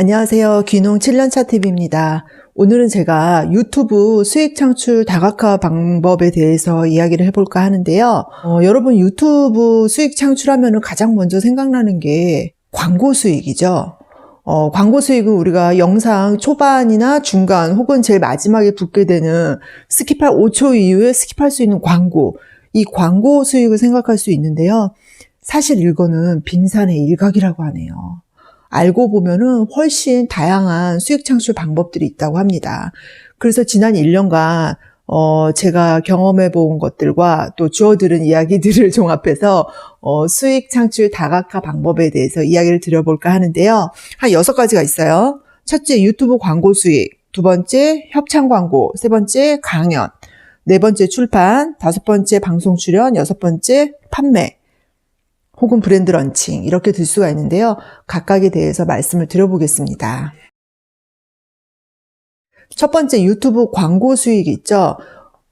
안녕하세요. 귀농 7년차 TV입니다. 오늘은 제가 유튜브 수익 창출 다각화 방법에 대해서 이야기를 해볼까 하는데요. 어, 여러분 유튜브 수익 창출하면 가장 먼저 생각나는 게 광고 수익이죠. 어, 광고 수익은 우리가 영상 초반이나 중간 혹은 제일 마지막에 붙게 되는 스킵할 5초 이후에 스킵할 수 있는 광고. 이 광고 수익을 생각할 수 있는데요. 사실 이거는 빙산의 일각이라고 하네요. 알고 보면은 훨씬 다양한 수익 창출 방법들이 있다고 합니다. 그래서 지난 1년간 어, 제가 경험해 본 것들과 또 주워 들은 이야기들을 종합해서 어, 수익 창출 다각화 방법에 대해서 이야기를 드려볼까 하는데요. 한 여섯 가지가 있어요. 첫째, 유튜브 광고 수익. 두 번째, 협찬 광고. 세 번째, 강연. 네 번째, 출판. 다섯 번째, 방송 출연. 여섯 번째, 판매. 혹은 브랜드 런칭 이렇게 들 수가 있는데요. 각각에 대해서 말씀을 드려보겠습니다. 첫 번째 유튜브 광고 수익이 있죠.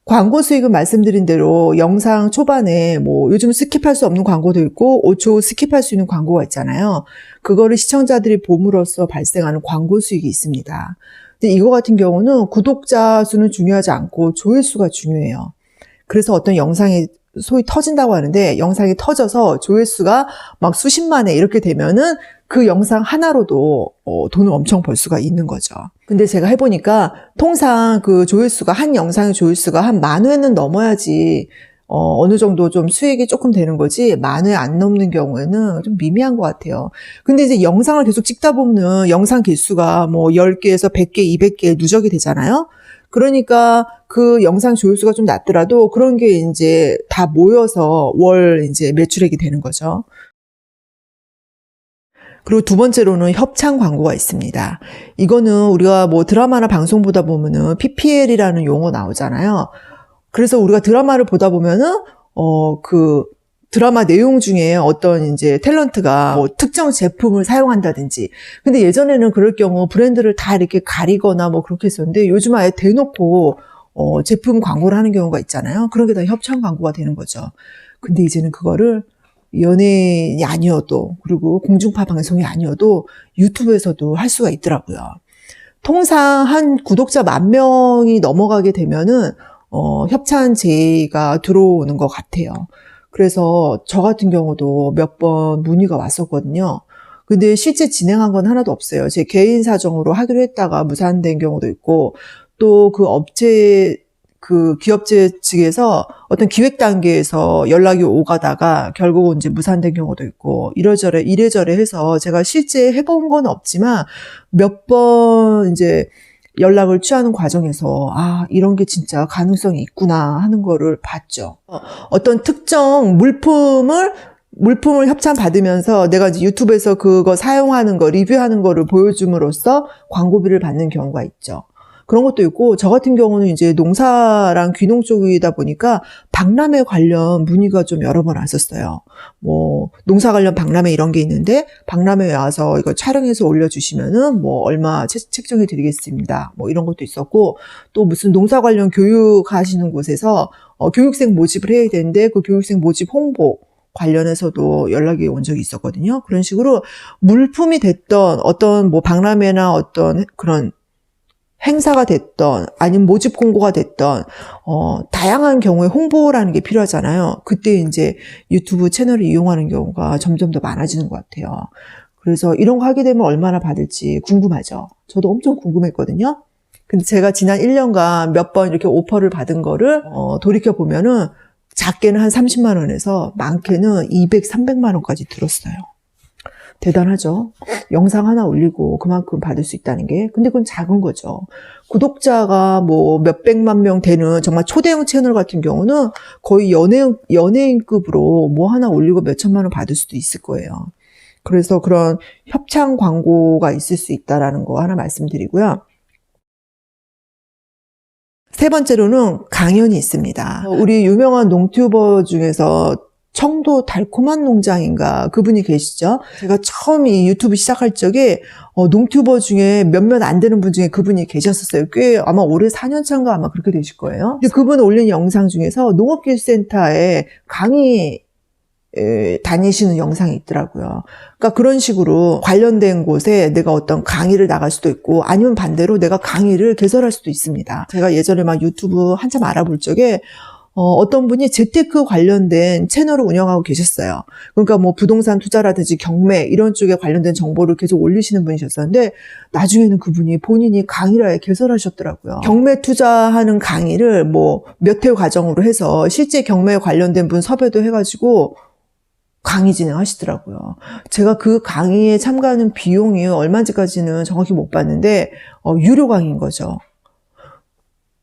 광고 수익은 말씀드린 대로 영상 초반에 뭐 요즘 스킵할 수 없는 광고도 있고 5초 스킵할 수 있는 광고가 있잖아요. 그거를 시청자들이 봄으로써 발생하는 광고 수익이 있습니다. 근데 이거 같은 경우는 구독자 수는 중요하지 않고 조회수가 중요해요. 그래서 어떤 영상이 소위 터진다고 하는데 영상이 터져서 조회수가 막 수십만에 이렇게 되면은 그 영상 하나로도 어, 돈을 엄청 벌 수가 있는 거죠. 근데 제가 해보니까 통상 그 조회수가 한 영상의 조회수가 한 만 회는 넘어야지 어, 어느 정도 좀 수익이 조금 되는 거지 만회 안 넘는 경우에는 좀 미미한 것 같아요. 근데 이제 영상을 계속 찍다 보면 영상 개수가 뭐 10개에서 100개, 200개 누적이 되잖아요. 그러니까 그 영상 조회수가 좀 낮더라도 그런 게 이제 다 모여서 월 이제 매출액이 되는 거죠. 그리고 두 번째로는 협찬 광고가 있습니다. 이거는 우리가 뭐 드라마나 방송 보다 보면은 PPL이라는 용어 나오잖아요. 그래서 우리가 드라마를 보다 보면은 어 그 드라마 내용 중에 어떤 이제 탤런트가 뭐 특정 제품을 사용한다든지. 근데 예전에는 그럴 경우 브랜드를 다 이렇게 가리거나 뭐 그렇게 했었는데 요즘 아예 대놓고 어 제품 광고를 하는 경우가 있잖아요. 그런 게 다 협찬 광고가 되는 거죠. 근데 이제는 그거를 연예인이 아니어도 그리고 공중파 방송이 아니어도 유튜브에서도 할 수가 있더라고요. 통상 한 구독자 만 명이 넘어가게 되면은 어, 협찬 제의가 들어오는 것 같아요. 그래서 저 같은 경우도 몇 번 문의가 왔었거든요. 근데 실제 진행한 건 하나도 없어요. 제 개인 사정으로 하기로 했다가 무산된 경우도 있고, 또 그 업체, 그 기업체 측에서 어떤 기획 단계에서 연락이 오가다가 결국은 이제 무산된 경우도 있고, 이래저래, 이래저래 해서 제가 실제 해본 건 없지만 몇 번 이제 연락을 취하는 과정에서 아 이런 게 진짜 가능성이 있구나 하는 거를 봤죠. 어, 어떤 특정 물품을 물품을 협찬 받으면서 내가 이제 유튜브에서 그거 사용하는 거 리뷰하는 거를 보여줌으로써 광고비를 받는 경우가 있죠. 그런 것도 있고 저 같은 경우는 이제 농사랑 귀농 쪽이다 보니까 박람회 관련 문의가 좀 여러 번 왔었어요. 뭐 농사 관련 박람회 이런 게 있는데 박람회 와서 이거 촬영해서 올려주시면은 뭐 얼마 채, 책정해 드리겠습니다. 뭐 이런 것도 있었고 또 무슨 농사 관련 교육 하시는 곳에서 어, 교육생 모집을 해야 되는데 그 교육생 모집 홍보 관련해서도 연락이 온 적이 있었거든요. 그런 식으로 물품이 됐던 어떤 뭐 박람회나 어떤 그런 행사가 됐던 아니면 모집 공고가 됐던 어, 다양한 경우에 홍보라는 게 필요하잖아요. 그때 이제 유튜브 채널을 이용하는 경우가 점점 더 많아지는 것 같아요. 그래서 이런 거 하게 되면 얼마나 받을지 궁금하죠. 저도 엄청 궁금했거든요. 근데 제가 지난 1년간 몇 번 이렇게 오퍼를 받은 거를 어, 돌이켜 보면은 작게는 한 30만 원에서 많게는 200, 300만 원까지 들었어요. 대단하죠. 영상 하나 올리고 그만큼 받을 수 있다는 게. 근데 그건 작은 거죠. 구독자가 뭐 몇백만 명 되는 정말 초대형 채널 같은 경우는 거의 연예인, 연예인급으로 뭐 하나 올리고 몇천만 원 받을 수도 있을 거예요. 그래서 그런 협찬 광고가 있을 수 있다라는 거 하나 말씀드리고요. 세 번째로는 강연이 있습니다. 우리 유명한 농튜버 중에서 청도 달콤한 농장인가 그분이 계시죠. 제가 처음 이 유튜브 시작할 적에 어, 농튜버 중에 몇몇 안 되는 분 중에 그분이 계셨었어요. 꽤 아마 올해 4년 차인가 아마 그렇게 되실 거예요. 근데 그분 올린 영상 중에서 농업기술센터에 강의 에, 다니시는 영상이 있더라고요. 그러니까 그런 식으로 관련된 곳에 내가 어떤 강의를 나갈 수도 있고 아니면 반대로 내가 강의를 개설할 수도 있습니다. 제가 예전에 막 유튜브 한참 알아볼 적에 어, 떤 분이 재테크 관련된 채널을 운영하고 계셨어요. 그러니까 뭐 부동산 투자라든지 경매 이런 쪽에 관련된 정보를 계속 올리시는 분이셨었는데 나중에는 그분이 본인이 강의를 개설하셨더라고요. 경매 투자하는 강의를 뭐 몇 회 과정으로 해서 실제 경매에 관련된 분 섭외도 해가지고 강의 진행하시더라고요. 제가 그 강의에 참가하는 비용이 얼마인지까지는 정확히 못 봤는데 어, 유료 강의인 거죠.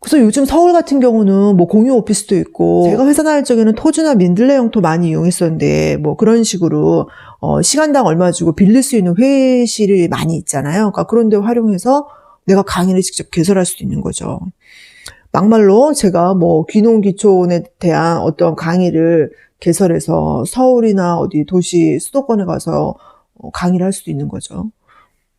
그래서 요즘 서울 같은 경우는 뭐 공유 오피스도 있고 제가 회사 다닐 적에는 토주나 민들레 형토 많이 이용했었는데 뭐 그런 식으로 어 시간당 얼마 주고 빌릴 수 있는 회의실이 많이 있잖아요. 그러니까 그런 데 활용해서 내가 강의를 직접 개설할 수도 있는 거죠. 막말로 제가 뭐 귀농귀촌에 대한 어떤 강의를 개설해서 서울이나 어디 도시 수도권에 가서 어, 강의를 할 수도 있는 거죠.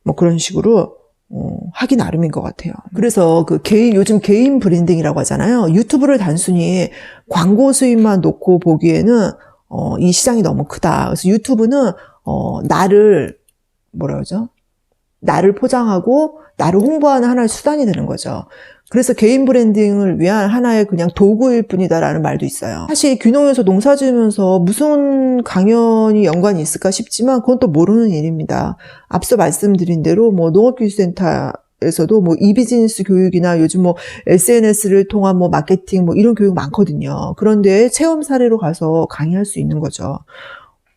뭐 그런 식으로 어, 하기 나름인 것 같아요. 그래서 그 개인, 요즘 개인 브랜딩이라고 하잖아요. 유튜브를 단순히 광고 수입만 놓고 보기에는, 어, 이 시장이 너무 크다. 그래서 유튜브는, 어, 나를, 뭐라 그러죠? 나를 포장하고, 나를 홍보하는 하나의 수단이 되는 거죠. 그래서 개인 브랜딩을 위한 하나의 그냥 도구일 뿐이다라는 말도 있어요. 사실 귀농에서 농사 지으면서 무슨 강연이 연관이 있을까 싶지만 그건 또 모르는 일입니다. 앞서 말씀드린 대로 뭐 농업교육센터 에서도 뭐 이비즈니스 교육이나 요즘 뭐 SNS를 통한 뭐 마케팅 뭐 이런 교육 많거든요. 그런데 체험 사례로 가서 강의할 수 있는 거죠.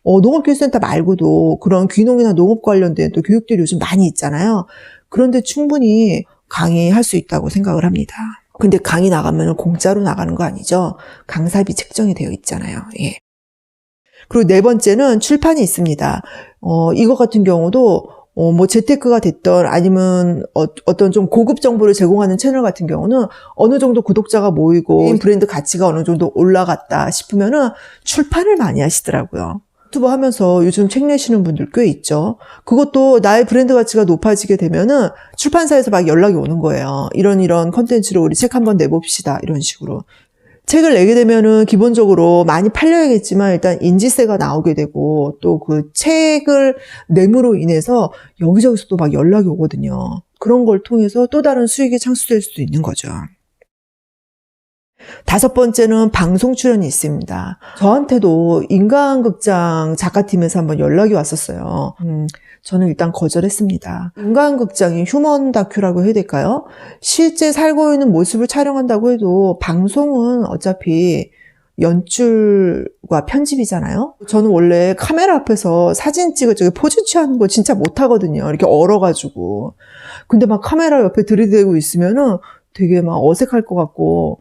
어, 농업교육센터 말고도 그런 귀농이나 농업 관련된 또 교육들이 요즘 많이 있잖아요. 그런데 충분히 강의할 수 있다고 생각을 합니다. 근데 강의 나가면 공짜로 나가는 거 아니죠? 강사비 책정이 되어 있잖아요. 예. 그리고 네 번째는 출판이 있습니다. 어, 이거 같은 경우도 어, 뭐 재테크가 됐던 아니면 어, 어떤 좀 고급 정보를 제공하는 채널 같은 경우는 어느 정도 구독자가 모이고 브랜드 가치가 어느 정도 올라갔다 싶으면은 출판을 많이 하시더라고요. 유튜브 하면서 요즘 책 내시는 분들 꽤 있죠. 그것도 나의 브랜드 가치가 높아지게 되면은 출판사에서 막 연락이 오는 거예요. 이런 이런 컨텐츠로 우리 책 한번 내봅시다. 이런 식으로. 책을 내게 되면은 기본적으로 많이 팔려야겠지만 일단 인지세가 나오게 되고 또 그 책을 내므로 인해서 여기저기서 또 막 연락이 오거든요. 그런 걸 통해서 또 다른 수익이 창출될 수도 있는 거죠. 다섯 번째는 방송 출연이 있습니다. 저한테도 인간극장 작가팀에서 한번 연락이 왔었어요. 음, 저는 일단 거절했습니다. 인간극장이 휴먼 다큐라고 해야 될까요? 실제 살고 있는 모습을 촬영한다고 해도 방송은 어차피 연출과 편집이잖아요. 저는 원래 카메라 앞에서 사진 찍을 적에 포즈 취하는 거 진짜 못하거든요. 이렇게 얼어가지고. 근데 막 카메라 옆에 들이대고 있으면은 되게 막 어색할 것 같고,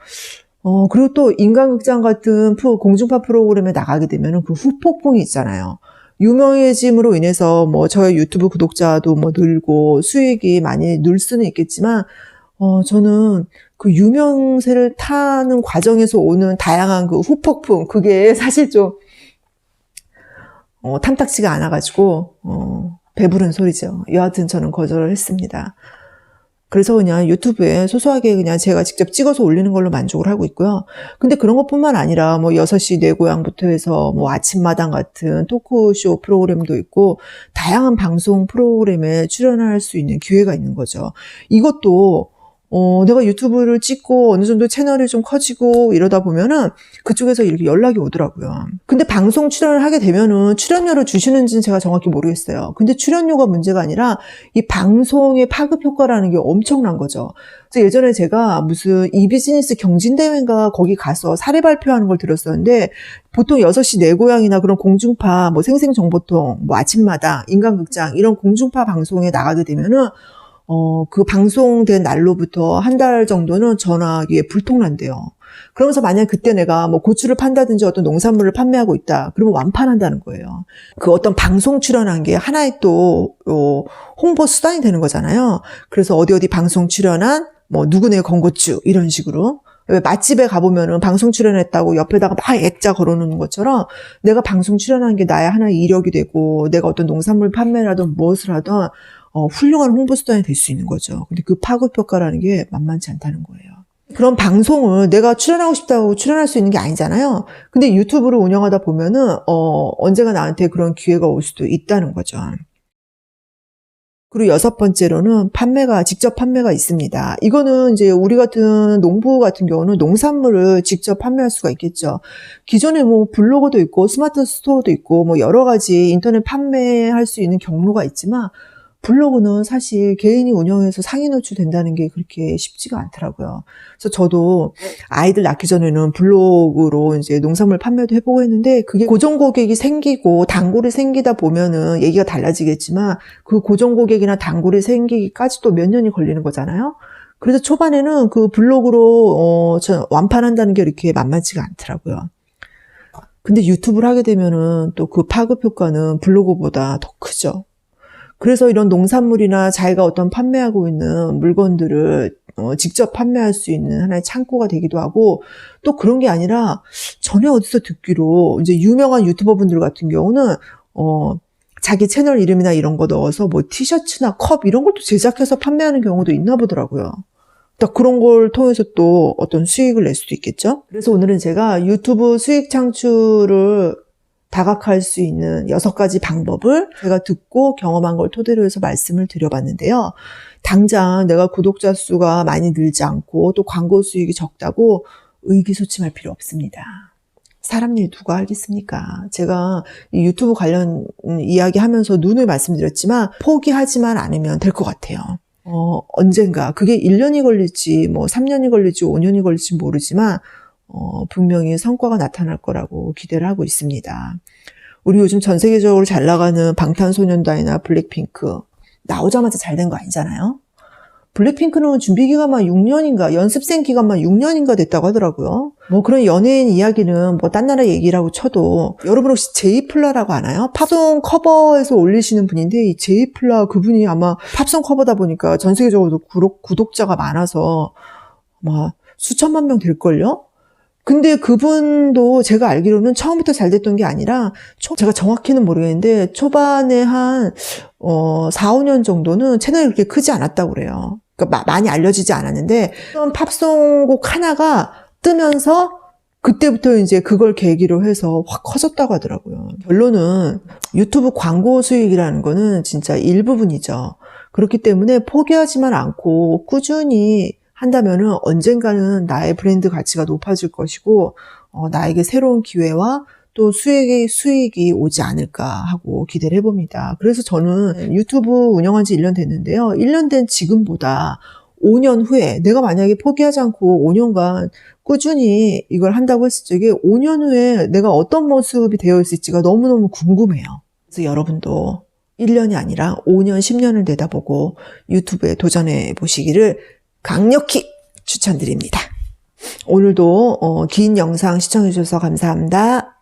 어, 그리고 또 인간극장 같은 프로, 공중파 프로그램에 나가게 되면은 그 후폭풍이 있잖아요. 유명해짐으로 인해서 뭐 저의 유튜브 구독자도 뭐 늘고 수익이 많이 늘 수는 있겠지만, 어, 저는 그 유명세를 타는 과정에서 오는 다양한 그 후폭풍, 그게 사실 좀, 어, 탐탁지가 않아가지고, 어, 배부른 소리죠. 여하튼 저는 거절을 했습니다. 그래서 그냥 유튜브에 소소하게 그냥 제가 직접 찍어서 올리는 걸로 만족을 하고 있고요. 근데 그런 것뿐만 아니라 뭐 6시 내 고향부터 해서 뭐 아침마당 같은 토크쇼 프로그램도 있고 다양한 방송 프로그램에 출연할 수 있는 기회가 있는 거죠. 이것도 어, 내가 유튜브를 찍고 어느 정도 채널이 좀 커지고 이러다 보면은 그쪽에서 이렇게 연락이 오더라고요. 근데 방송 출연을 하게 되면은 출연료를 주시는지는 제가 정확히 모르겠어요. 근데 출연료가 문제가 아니라 이 방송의 파급 효과라는 게 엄청난 거죠. 그래서 예전에 제가 무슨 이 비즈니스 경진대회인가 거기 가서 사례 발표하는 걸 들었었는데 보통 6시 내 고향이나 그런 공중파 뭐 생생정보통 뭐 아침마다 인간극장 이런 공중파 방송에 나가게 되면은 어, 그 방송된 날로부터 한 달 정도는 전화기에 불통난대요. 그러면서 만약 그때 내가 뭐 고추를 판다든지 어떤 농산물을 판매하고 있다. 그러면 완판한다는 거예요. 그 어떤 방송 출연한 게 하나의 또, 어, 홍보 수단이 되는 거잖아요. 그래서 어디 어디 방송 출연한 뭐 누구네 건고추 이런 식으로. 왜 맛집에 가보면은 방송 출연했다고 옆에다가 막 액자 걸어놓는 것처럼 내가 방송 출연한 게 나의 하나의 이력이 되고 내가 어떤 농산물 판매라든 무엇을 하든 어, 훌륭한 홍보 수단이 될 수 있는 거죠. 근데 그 파급 효과라는 게 만만치 않다는 거예요. 그런 방송을 내가 출연하고 싶다고 출연할 수 있는 게 아니잖아요. 근데 유튜브를 운영하다 보면은 어 언제가 나한테 그런 기회가 올 수도 있다는 거죠. 그리고 여섯 번째로는 판매가 직접 판매가 있습니다. 이거는 이제 우리 같은 농부 같은 경우는 농산물을 직접 판매할 수가 있겠죠. 기존에 뭐 블로그도 있고 스마트 스토어도 있고 뭐 여러 가지 인터넷 판매할 수 있는 경로가 있지만 블로그는 사실 개인이 운영해서 상위 노출된다는 게 그렇게 쉽지가 않더라고요. 그래서 저도 아이들 낳기 전에는 블로그로 이제 농산물 판매도 해보고 했는데 그게 고정 고객이 생기고 단골이 생기다 보면은 얘기가 달라지겠지만 그 고정 고객이나 단골이 생기기까지 또 몇 년이 걸리는 거잖아요. 그래서 초반에는 그 블로그로 어, 저 완판한다는 게 이렇게 만만치가 않더라고요. 근데 유튜브를 하게 되면은 또 그 파급 효과는 블로그보다 더 크죠. 그래서 이런 농산물이나 자기가 어떤 판매하고 있는 물건들을 어, 직접 판매할 수 있는 하나의 창고가 되기도 하고 또 그런 게 아니라 전에 어디서 듣기로 이제 유명한 유튜버 분들 같은 경우는 어 자기 채널 이름이나 이런 거 넣어서 뭐 티셔츠나 컵 이런 것도 제작해서 판매하는 경우도 있나 보더라고요. 딱 그런 걸 통해서 또 어떤 수익을 낼 수도 있겠죠. 그래서 오늘은 제가 유튜브 수익 창출을 다각할 수 있는 여섯 가지 방법을 제가 듣고 경험한 걸 토대로 해서 말씀을 드려봤는데요. 당장 내가 구독자 수가 많이 늘지 않고 또 광고 수익이 적다고 의기소침할 필요 없습니다. 사람 일 누가 알겠습니까? 제가 이 유튜브 관련 이야기 하면서 눈을 말씀드렸지만 포기하지만 않으면 될 것 같아요. 어, 언젠가 그게 1년이 걸릴지 뭐 3년이 걸릴지 5년이 걸릴지 모르지만 어, 분명히 성과가 나타날 거라고 기대를 하고 있습니다. 우리 요즘 전 세계적으로 잘 나가는 방탄소년단이나 블랙핑크 나오자마자 잘 된 거 아니잖아요. 블랙핑크는 준비 기간만 6년인가 연습생 기간만 6년인가 됐다고 하더라고요. 뭐 그런 연예인 이야기는 뭐 딴 나라 얘기라고 쳐도 여러분 혹시 제이플라라고 아나요? 팝송 커버에서 올리시는 분인데 이 제이플라 그분이 아마 팝송 커버다 보니까 전 세계적으로 구독, 구독자가 많아서 아마 수천만 명 될걸요? 근데 그분도 제가 알기로는 처음부터 잘 됐던 게 아니라 초, 제가 정확히는 모르겠는데 초반에 한 어, 4, 5년 정도는 채널이 그렇게 크지 않았다고 그래요. 그러니까 마, 많이 알려지지 않았는데 팝송곡 하나가 뜨면서 그때부터 이제 그걸 계기로 해서 확 커졌다고 하더라고요. 결론은 유튜브 광고 수익이라는 거는 진짜 일부분이죠. 그렇기 때문에 포기하지만 않고 꾸준히 한다면은 언젠가는 나의 브랜드 가치가 높아질 것이고 어, 나에게 새로운 기회와 또 수익이 수익이 오지 않을까 하고 기대를 해봅니다. 그래서 저는 유튜브 운영한 지 1년 됐는데요. 1년 된 지금보다 5년 후에 내가 만약에 포기하지 않고 5년간 꾸준히 이걸 한다고 했을 적에 5년 후에 내가 어떤 모습이 되어 있을지가 너무너무 궁금해요. 그래서 여러분도 1년이 아니라 5년, 10년을 내다보고 유튜브에 도전해 보시기를 강력히 추천드립니다. 오늘도 어, 긴 영상 시청해 주셔서 감사합니다.